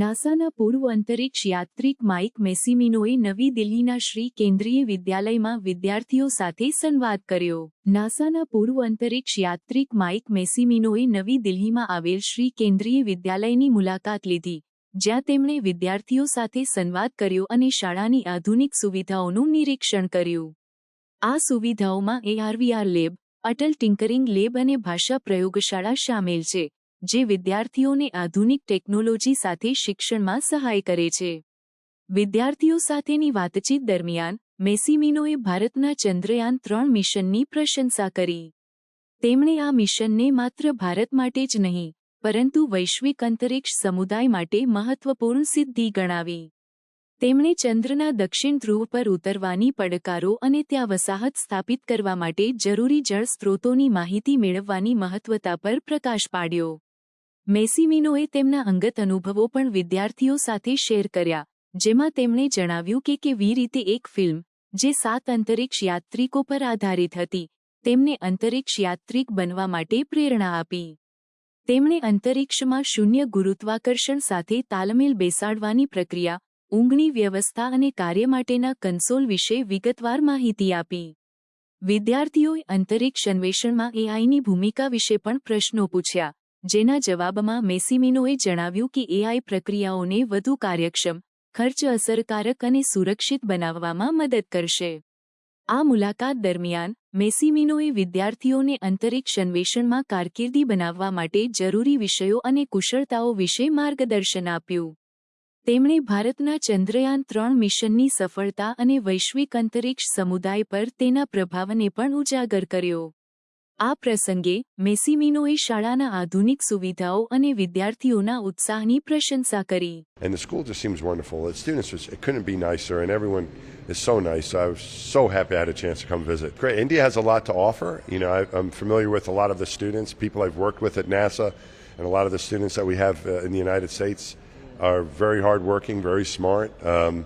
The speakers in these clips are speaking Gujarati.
નાસાના પૂર્વ અંતરિક્ષ યાત્રિક માઇક મેસિમિનોએ નવી દિલ્હીના શ્રી કેન્દ્રીય વિદ્યાલયમાં વિદ્યાર્થીઓ સાથે સંવાદ કર્યો. નાસાના પૂર્વ અંતરિક્ષ યાત્રિક માઇક મેસિમિનોએ નવી દિલ્હીમાં આવેલ શ્રી કેન્દ્રીય વિદ્યાલયની મુલાકાત લીધી, જ્યાં તેમણે વિદ્યાર્થીઓ સાથે સંવાદ કર્યો અને શાળાની આધુનિક સુવિધાઓનું નિરીક્ષણ કર્યું. આ સુવિધાઓમાં AR VR lab, Atal tinkering lab અને ભાષા પ્રયોગશાળા શામેલ છે. જે વિદ્યાર્થીઓને આધુનિક ટેકનોલોજી સાથે શિક્ષણમાં સહાય કરે છે. વિદ્યાર્થીઓ સાથેની વાતચીત દરમિયાન, મેસીમિનોએ ભારતના ચંદ્રયાન ત્રણ મિશનની પ્રશંસા કરી. તેમણે આ મિશનને માત્ર ભારત માટે જ નહીં, પરંતુ વૈશ્વિક અંતરિક્ષ સમુદાય માટે મહત્વપૂર્ણ સિદ્ધિ ગણાવી. તેમણે ચંદ્રના દક્ષિણ ધ્રુવ પર ઉતરવાની પડકારો અને ત્યાં વસાહત સ્થાપિત કરવા માટે જરૂરી જળ સ્ત્રોતોની માહિતી મેળવવાની મહત્વતા પર પ્રકાશ પાડ્યો. મેસીમિનોએ તેમના અંગત અનુભવો પણ વિદ્યાર્થીઓ સાથે શેર કર્યા, જેમાં તેમણે જણાવ્યું કે કેવી રીતે એક ફિલ્મ, જે સાત અંતરિક્ષ યાત્રિકો પર આધારિત હતી, તેમને અંતરિક્ષ યાત્રિક બનવા માટે પ્રેરણા આપી. તેમણે અંતરિક્ષમાં શૂન્ય ગુરુત્વાકર્ષણ સાથે તાલમેલ બેસાડવાની પ્રક્રિયા, ઊંઘની વ્યવસ્થા અને કાર્ય માટેના કન્સોલ વિશે વિગતવાર માહિતી આપી. વિદ્યાર્થીઓએ અંતરિક્ષ અન્વેષણમાં એઆઈની ભૂમિકા વિશે પણ પ્રશ્નો પૂછ્યા. જેના જવાબમાં મેસીમિનોએ જણાવ્યું કે એઆઈ પ્રક્રિયાઓને વધુ કાર્યક્ષમ, ખર્ચ અસરકારક અને સુરક્ષિત બનાવવામાં મદદ કરશે. આ મુલાકાત દરમિયાન, મેસીમિનોએ વિદ્યાર્થીઓને અંતરિક્ષ અન્વેષણમાં કારકિર્દી બનાવવા માટે જરૂરી વિષયો અને કુશળતાઓ વિશે માર્ગદર્શન આપ્યું. તેમણે ભારતના ચંદ્રયાન ત્રણ મિશનની સફળતા અને વૈશ્વિક અંતરિક્ષ સમુદાય પર તેના પ્રભાવને પણ ઉજાગર કર્યો. આ પ્રસંગે મેસીમિનોએ શાળાના આધુનિક સુવિધાઓ અને વિદ્યાર્થીઓના ઉત્સાહની પ્રશંસા કરી And the school just seems wonderful. The students, was, it couldn't be nicer, and everyone is so nice. I was so happy I had a chance to come visit. Great. India has a lot to offer. You know, I, I'm familiar with a lot of the students, people I've worked with at NASA, and a lot of the students that we have uh, in the United States are very hardworking, very smart. Um,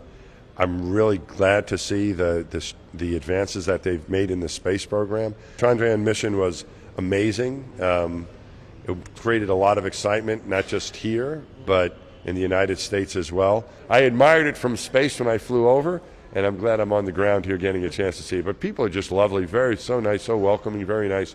I'm really glad to see the, the the advances that they've made in the space program. Chandrayaan mission was amazing. Um, it created a lot of excitement, not just here, but in the United States as well. I admired it from space when I flew over, and I'm glad I'm on the ground here getting a chance to see it. But people are just lovely, very so nice, so welcoming, very nice.